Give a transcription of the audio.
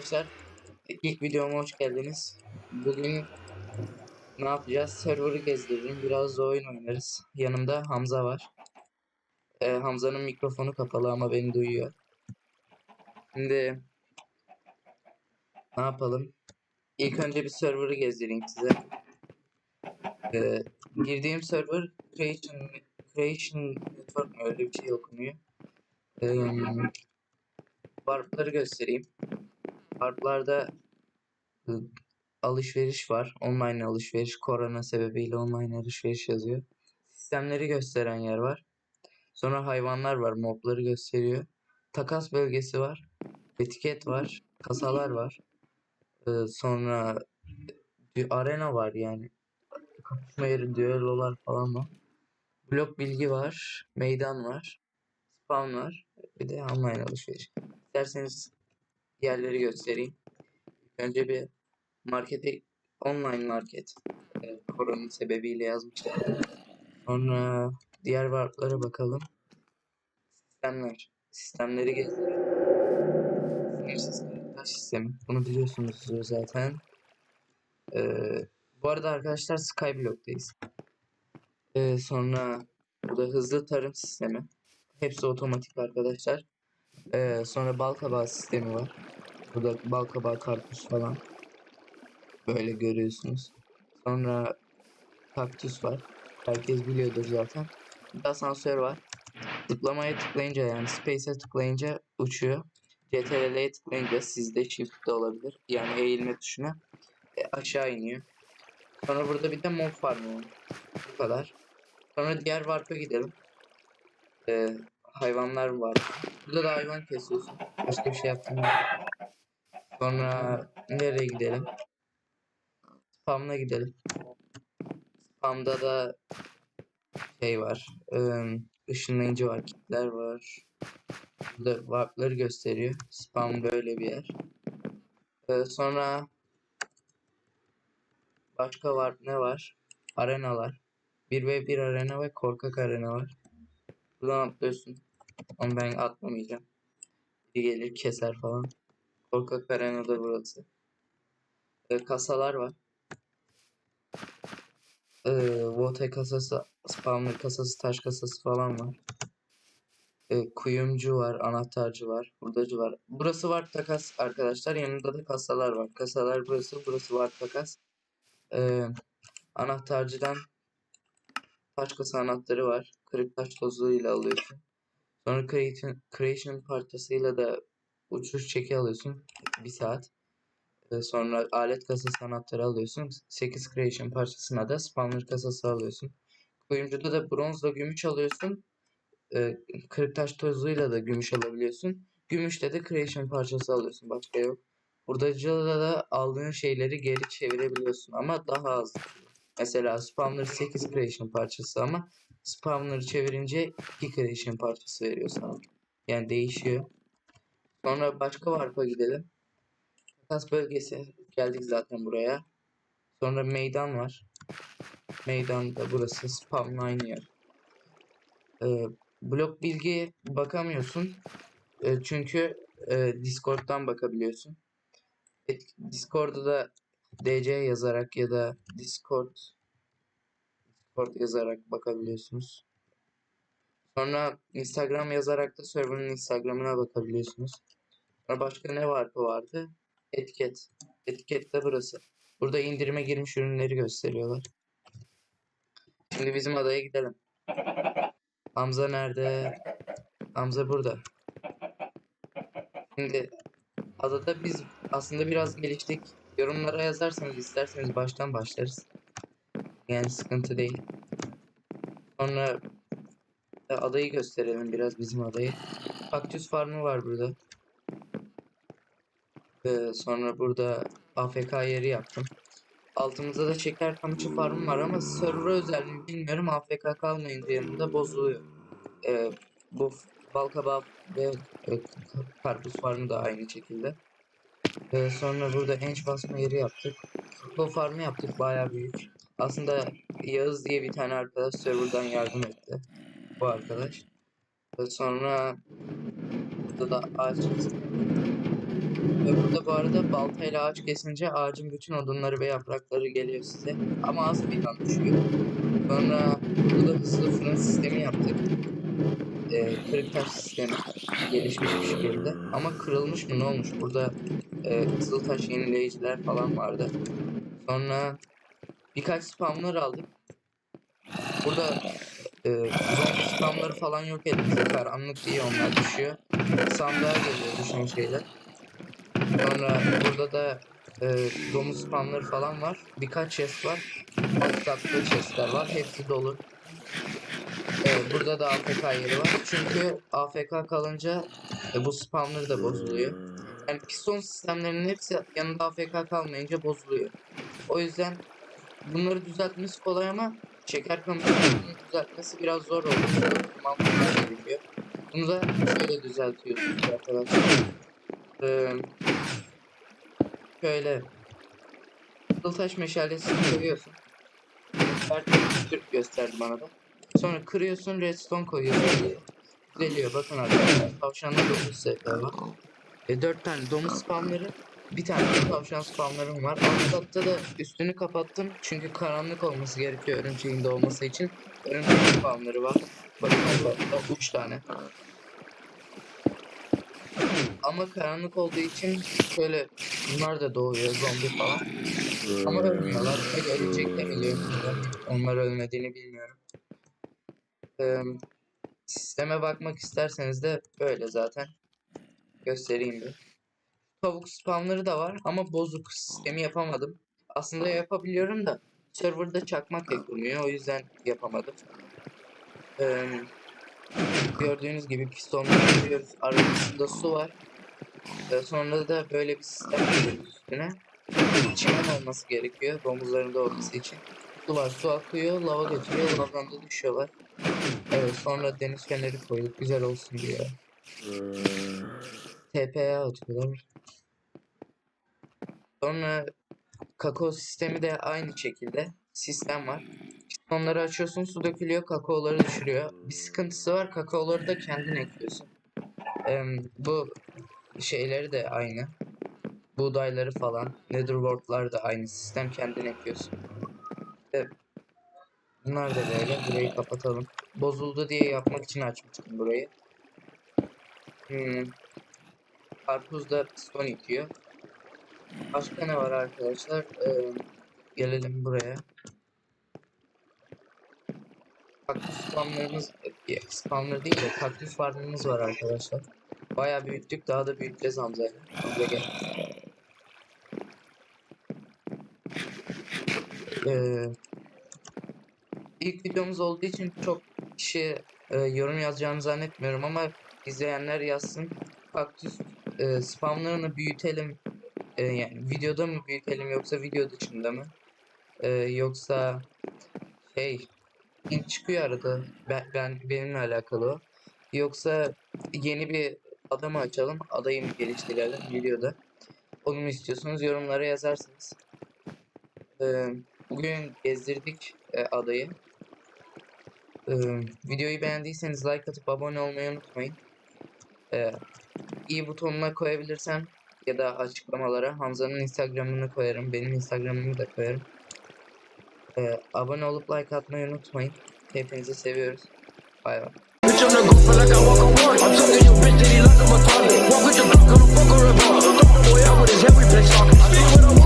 arkadaşlar. İlk videoma hoş geldiniz. Bugün ne yapacağız? Server'ı gezdiririm. Biraz da oyun oynarız. Yanımda Hamza var. Ee, Hamza'nın mikrofonu kapalı ama beni duyuyor. Şimdi ne yapalım? İlk önce bir server'ı gezdireyim size. Ee, girdiğim server Creation, Creation Network mu? öyle bir şey okunuyor. Ee, Warp'ları göstereyim. Warp'larda ı, alışveriş var. Online alışveriş. Korona sebebiyle online alışveriş yazıyor. Sistemleri gösteren yer var. Sonra hayvanlar var. Mobları gösteriyor. Takas bölgesi var. Etiket var. Kasalar var. Ee, sonra bir arena var yani. Kapışma yeri, düellolar falan var. Blok bilgi var. Meydan var. Spawn var. Bir de online alışveriş. İsterseniz yerleri göstereyim. Önce bir markete online market e, korona sebebiyle yazmışlar. Sonra diğer varlıklara bakalım. Sistemler. Sistemleri gösterelim. Sinir sistemi, taş sistemi. Bunu biliyorsunuz zaten. Ee, bu arada arkadaşlar Skyblock'tayız. Ee, sonra burada hızlı tarım sistemi. Hepsi otomatik arkadaşlar. Ee, sonra bal kabağı sistemi var. Burada bal kabağı karpuz falan. Böyle görüyorsunuz. Sonra kaktüs var. Herkes biliyordur zaten. Bir asansör var. Zıplamaya tıklayınca yani Space'e tıklayınca uçuyor. CTRL'ye tıklayınca sizde Shift de olabilir. Yani eğilme tuşuna e, aşağı iniyor. Sonra burada bir de mob farmı var. Bu kadar. Sonra diğer warp'a gidelim. Ee, hayvanlar var. Burada da hayvan kesiyorsun. Başka bir şey yaptım. Sonra nereye gidelim? Spam'la gidelim. Spam'da da şey var. ım, ışınlayıcı var. Kitler var. Burada warp'ları gösteriyor. Spam böyle bir yer. Sonra başka warp ne var? Arenalar. 1v1 arena ve korkak arena var. Buradan atlıyorsun. Ama ben atlamayacağım. Biri gelir keser falan. Korkak arenada burası. Ee, kasalar var. Ee, vote kasası, spawner kasası, taş kasası falan var. Ee, kuyumcu var, anahtarcı var, hurdacı var. Burası var takas arkadaşlar. Yanında da kasalar var. Kasalar burası, burası var takas. Ee, anahtarcıdan taş kasa anahtarı var. Kırık taş tozuyla alıyorsun. Sonra creation, creation parçasıyla da uçuş çeki alıyorsun. Bir saat. Ee, sonra alet kasası anahtarı alıyorsun. 8 creation parçasına da spawner kasası alıyorsun. Kuyumcuda da bronzla gümüş alıyorsun. Ee, kırık taş tozuyla da gümüş alabiliyorsun. Gümüşle de creation parçası alıyorsun. Başka yok. Hurdacıda da aldığın şeyleri geri çevirebiliyorsun ama daha az. Mesela spawner 8 creation parçası ama spawner'ı çevirince 2 creation parçası veriyor sana. Yani değişiyor. Sonra başka warp'a gidelim. Takas bölgesi. Geldik zaten buraya. Sonra meydan var. Meydan da burası. Spawn aynı yer. Ee, blok bilgi bakamıyorsun. Ee, çünkü e, Discord'dan bakabiliyorsun. Discord'da da DC yazarak ya da Discord Discord yazarak bakabiliyorsunuz. Sonra Instagram yazarak da server'ın Instagram'ına bakabiliyorsunuz. Sonra başka ne vardı vardı? Etiket. Etiket de burası. Burada indirime girmiş ürünleri gösteriyorlar. Şimdi bizim adaya gidelim. Hamza nerede? Hamza burada. Şimdi adada biz aslında biraz geliştik. Yorumlara yazarsanız isterseniz baştan başlarız. Yani sıkıntı değil. Sonra da adayı gösterelim biraz bizim adayı. Kaktüs farmı var burada. Ee, sonra burada AFK yeri yaptım. Altımızda da şeker kamışı farmı var ama server'a özel mi bilmiyorum. AFK kalmayınca yanında bozuluyor. Ee, bu bal kabağı ve e, karpuz farmı da aynı şekilde. Ee, sonra burada enç basma yeri yaptık. Bu farmı yaptık bayağı büyük. Aslında Yağız diye bir tane arkadaş serverdan yardım etti. Bu arkadaş. Ve sonra burada da ağaç Ve burada bu arada baltayla ağaç kesince ağacın bütün odunları ve yaprakları geliyor size. Ama az bir an düşüyor. Sonra burada hızlı fırın sistemi yaptık. Ee, kırık taş sistemi gelişmiş bir şekilde. Ama kırılmış mı ne olmuş? Burada e, kızıltaş yenileyiciler falan vardı. Sonra birkaç spamlar aldık. Burada e, zombi spamları falan yok elimizde. Karanlık diye onlar düşüyor. Sandığa geliyor düşen şeyler. Sonra burada da e, domuz spamları falan var. Birkaç chest var. Alt katlı chestler var. Hepsi dolu. Evet, burada da AFK yeri var. Çünkü AFK kalınca e, bu spamları da bozuluyor. Yani piston sistemlerinin hepsi yanında AFK kalmayınca bozuluyor. O yüzden bunları düzeltmesi kolay ama şeker kamışını düzeltmesi biraz zor oluyor. Mantıklı gerekiyor. Bunu da şöyle düzeltiyorsunuz arkadaşlar. Ee, şöyle Kızıltaş meşalesini koyuyorsun. Türk gösterdi bana da. Sonra kırıyorsun redstone koyuyorsun. Düzeliyor bakın arkadaşlar. 9 setler var. E, 4 tane domuz spamları. Bir tane tavşan spamlarım var. Alt katta da üstünü kapattım. Çünkü karanlık olması gerekiyor örümceğin doğması için. Örümcek spamları var. Bakın altta 3 tane. Ama karanlık olduğu için şöyle bunlar da doğuyor zombi falan. Ama ölmüyorlar. Pek ölecek de biliyorum. Onlar ölmediğini bilmiyorum. Ee, sisteme bakmak isterseniz de böyle zaten. Göstereyim bir. Tavuk spamları da var ama bozuk sistemi yapamadım. Aslında yapabiliyorum da serverda çakmak yapılmıyor o yüzden yapamadım. Ee, gördüğünüz gibi pistonları görüyoruz. Arasında su var. Ee, sonra da böyle bir sistem koyuyoruz üstüne. Çimen olması gerekiyor domuzların doğması için. Su var su akıyor lava götürüyor lavdan da düşüyorlar. Evet sonra deniz feneri koyduk güzel olsun diye. TP'ye atıyorlar. Sonra kakao sistemi de aynı şekilde sistem var. Onları açıyorsun su dökülüyor kakaoları düşürüyor. Bir sıkıntısı var kakaoları da kendin ekliyorsun. Em, bu şeyleri de aynı. Buğdayları falan. Netherworld'lar da aynı sistem kendin ekliyorsun. Evet. Bunlar da böyle. Burayı kapatalım. Bozuldu diye yapmak için açmıştım burayı. Hmm. Karpuz da piston itiyor. Başka ne var arkadaşlar? Ee, gelelim buraya. Kaktüs spamlarımız, e, spamlar değil de kaktüs farmımız var arkadaşlar. Bayağı büyüttük, daha da büyüteceğiz Hamza'yla. Hamza gel. Ee, ilk videomuz olduğu için çok kişi e, yorum yazacağını zannetmiyorum ama izleyenler yazsın. Kaktüs e, spamlarını büyütelim. E, yani videoda mı büyütelim yoksa video dışında mı? E, yoksa şey in çıkıyor arada. Ben, ben benimle alakalı o. Yoksa yeni bir adamı açalım. Adayı mı geliştirelim videoda. Onu mu istiyorsunuz? Yorumlara yazarsınız. Ee, bugün gezdirdik e, adayı. Ee, videoyu beğendiyseniz like atıp abone olmayı unutmayın. Ee, iyi butonuna koyabilirsem ya da açıklamalara Hamza'nın Instagram'ını koyarım. Benim Instagram'ımı da koyarım. Ee, abone olup like atmayı unutmayın. Hepinizi seviyoruz. Bay bay. I'm